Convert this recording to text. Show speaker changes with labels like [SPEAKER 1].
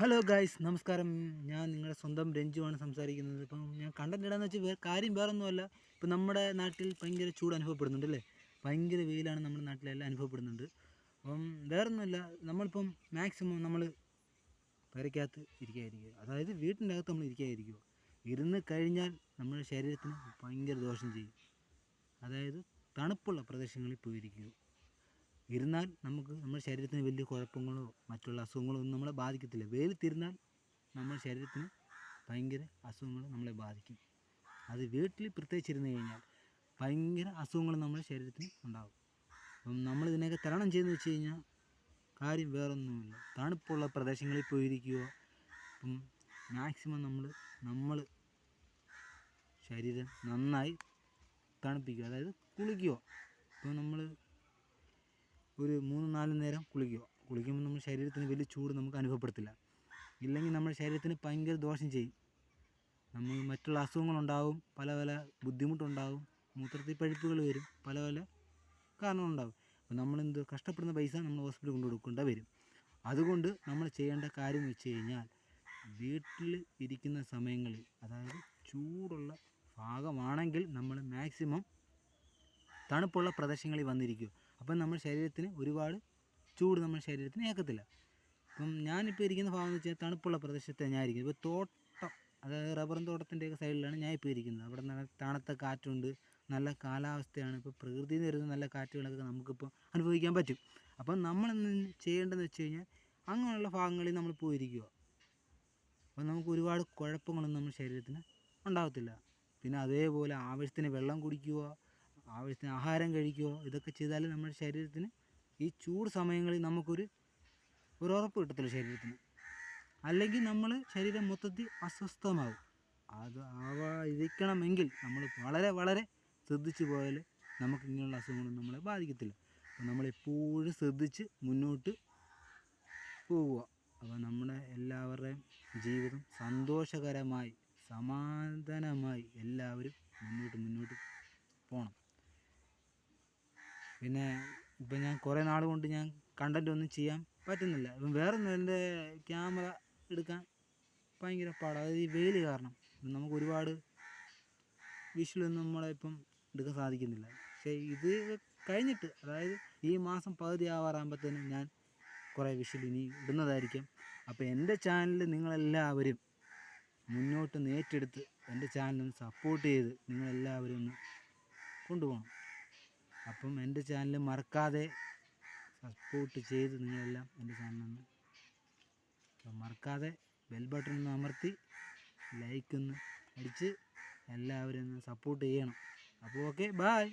[SPEAKER 1] Hello guys നമസ്കാരം. ഞാൻ നിങ്ങളുടെ സ്വന്തം രഞ്ജുവാണ് സംസാരിക്കുന്നത്. ഇപ്പം ഞാൻ കണ്ടന്റ് ഇടാന്ന് വെച്ചാൽ വേറെ കാര്യം വേറൊന്നുമല്ല. ഇപ്പം നമ്മുടെ നാട്ടിൽ ഭയങ്കര ചൂട് അനുഭവപ്പെടുന്നുണ്ട് അല്ലേ? ഭയങ്കര വെയിലാണ് നമ്മുടെ നാട്ടിലെല്ലാം അനുഭവപ്പെടുന്നുണ്ട്. അപ്പം വേറൊന്നുമല്ല നമ്മളിപ്പം മാക്സിമം നമ്മൾ പെരയ്ക്കകത്ത് ഇരിക്കാതിരിക്കുക. അതായത് വീട്ടിന്റെ അകത്ത് നമ്മൾ ഇരിക്കാതിരിക്കുക. ഇരുന്ന് കഴിഞ്ഞാൽ നമ്മുടെ ശരീരത്തിന് ഭയങ്കര ദോഷം ചെയ്യും. അതായത് തണുപ്പുള്ള പ്രദേശങ്ങളിൽ പോയിരിക്കുക. ഇരുന്നാൽ നമുക്ക് നമ്മുടെ ശരീരത്തിന് വലിയ കുഴപ്പങ്ങളോ മറ്റുള്ള അസുഖങ്ങളോ ഒന്നും നമ്മളെ ബാധിക്കത്തില്ല. വെയിലത്തിരുന്നാൽ നമ്മുടെ ശരീരത്തിന് ഭയങ്കര അസുഖങ്ങൾ നമ്മളെ ബാധിക്കും. അത് വീട്ടിൽ പ്രത്യേകിച്ച് ഇരുന്ന് കഴിഞ്ഞാൽ ഭയങ്കര അസുഖങ്ങൾ നമ്മുടെ ശരീരത്തിന് ഉണ്ടാകും. അപ്പം നമ്മൾ ഇതിനെയൊക്കെ തരണം ചെയ്യുന്നത് വെച്ച് കഴിഞ്ഞാൽ കാര്യം വേറൊന്നുമില്ല. തണുപ്പുള്ള പ്രദേശങ്ങളിൽ പോയിരിക്കുക. അപ്പം മാക്സിമം നമ്മൾ നമ്മൾ ശരീരം നന്നായി തണുപ്പിക്കുക. അതായത് കുളിക്കുക. ഇപ്പോൾ നമ്മൾ ഒരു മൂന്ന് നാല് നേരം കുളിക്കുക. കുളിക്കുമ്പോൾ നമ്മുടെ ശരീരത്തിന് വലിയ ചൂട് നമുക്ക് അനുഭവപ്പെടത്തില്ല. ഇല്ലെങ്കിൽ നമ്മുടെ ശരീരത്തിന് ഭയങ്കര ദോഷം ചെയ്യും. നമ്മൾ മറ്റുള്ള അസുഖങ്ങളുണ്ടാവും പല പല ബുദ്ധിമുട്ടുണ്ടാവും മൂത്രത്തിൽ പഴുപ്പുകൾ വരും പല പല കാരണങ്ങളുണ്ടാവും. അപ്പോൾ നമ്മളെന്ത് കഷ്ടപ്പെടുന്ന പൈസ നമ്മൾ ഹോസ്പിറ്റലിൽ കൊണ്ടു കൊടുക്കേണ്ട വരും. അതുകൊണ്ട് നമ്മൾ ചെയ്യേണ്ട കാര്യം വെച്ച് കഴിഞ്ഞാൽ വീട്ടിൽ ഇരിക്കുന്ന സമയങ്ങളിൽ അതായത് ചൂടുള്ള ഭാഗമാണെങ്കിൽ നമ്മൾ മാക്സിമം തണുപ്പുള്ള പ്രദേശങ്ങളിൽ വന്നിരിക്കുക. അപ്പം നമ്മുടെ ശരീരത്തിന് ഒരുപാട് ചൂട് നമ്മൾ ശരീരത്തിന് ഏക്കത്തില്ല ഇപ്പം ഞാനിപ്പോൾ ഇരിക്കുന്ന ഭാഗം എന്ന് വെച്ചാൽ തണുപ്പുള്ള പ്രദേശത്തെ ഞാൻ ഇരിക്കുന്നത്. ഇപ്പോൾ തോട്ടം അതായത് റബ്ബറും തോട്ടത്തിന്റെയൊക്കെ സൈഡിലാണ് ഞാൻ ഇപ്പോൾ ഇരിക്കുന്നത്. അവിടെ നല്ല തണുത്ത കാറ്റുണ്ട് നല്ല കാലാവസ്ഥയാണ്. ഇപ്പോൾ പ്രകൃതി തരുന്ന നല്ല കാറ്റുകളൊക്കെ നമുക്കിപ്പോൾ അനുഭവിക്കാൻ പറ്റും. അപ്പം നമ്മൾ ചെയ്യേണ്ടതെന്ന് വെച്ച് കഴിഞ്ഞാൽ അങ്ങനെയുള്ള ഭാഗങ്ങളിൽ നമ്മൾ പോയിരിക്കുക. അപ്പം നമുക്ക് ഒരുപാട് കുഴപ്പങ്ങളൊന്നും നമ്മുടെ ശരീരത്തിന് ഉണ്ടാകത്തില്ല. പിന്നെ അതേപോലെ ആവശ്യത്തിന് വെള്ളം കുടിക്കുക ആവശ്യത്തിന് ആഹാരം കഴിക്കുക ഇതൊക്കെ ചെയ്താൽ നമ്മുടെ ശരീരത്തിന് ഈ ചൂട് സമയങ്ങളിൽ നമുക്കൊരു ഒരു ഉറപ്പ് കിട്ടത്തില്ല ശരീരത്തിന്. അല്ലെങ്കിൽ നമ്മൾ ശരീരം മൊത്തത്തിൽ അസ്വസ്ഥമാകും അത് ആവാതിരിക്കണമെങ്കിൽ നമ്മൾ വളരെ വളരെ ശ്രദ്ധിച്ചു പോയാൽ നമുക്ക് ഇങ്ങനെയുള്ള അസുഖങ്ങളൊന്നും നമ്മളെ ബാധിക്കത്തില്ല. അപ്പോൾ നമ്മളെപ്പോഴും ശ്രദ്ധിച്ച് മുന്നോട്ട് പോവുക. അപ്പോൾ നമ്മുടെ എല്ലാവരുടെയും ജീവിതം സന്തോഷകരമായി സമാധാനമായി എല്ലാവരും മുന്നോട്ട് മുന്നോട്ട് പിന്നെ ഇപ്പം ഞാൻ കുറേ നാൾ കൊണ്ട് ഞാൻ കണ്ടന്റ് ഒന്നും ചെയ്യാൻ പറ്റുന്നില്ല. ഇപ്പം വേറെ ഒന്നും എന്റെ ക്യാമറ എടുക്കാൻ ഭയങ്കര പാടാണ് അതായത് ഈ വെയിൽ കാരണം നമുക്ക് ഒരുപാട് വിഷ്വലൊന്നും നമ്മളെ ഇപ്പം എടുക്കാൻ സാധിക്കുന്നില്ല. പക്ഷേ ഇത് കഴിഞ്ഞിട്ട് അതായത് ഈ മാസം പകുതി ആവാറാകുമ്പോഴത്തേനും ഞാൻ കുറേ വിഷ്വൽ ഇനി ഇടുന്നതായിരിക്കും. അപ്പോൾ എന്റെ ചാനൽ നിങ്ങളെല്ലാവരും മുന്നോട്ട് നേറ്റെടുത്ത് എന്റെ ചാനലൊന്ന് സപ്പോർട്ട് ചെയ്ത് നിങ്ങളെല്ലാവരും ഒന്ന് കൊണ്ടുപോകണം. അപ്പം എന്റെ ചാനൽ മറക്കാതെ സപ്പോർട്ട് ചെയ്ത് നിങ്ങളെല്ലാം എന്റെ ചാനലൊന്ന് അപ്പം മറക്കാതെ ബെൽ ബട്ടൺ ഒന്ന് അമർത്തി ലൈക്ക് ഒന്ന് അടിച്ച് എല്ലാവരും ഒന്ന് സപ്പോർട്ട് ചെയ്യണം. അപ്പോൾ ഓക്കെ ബായ്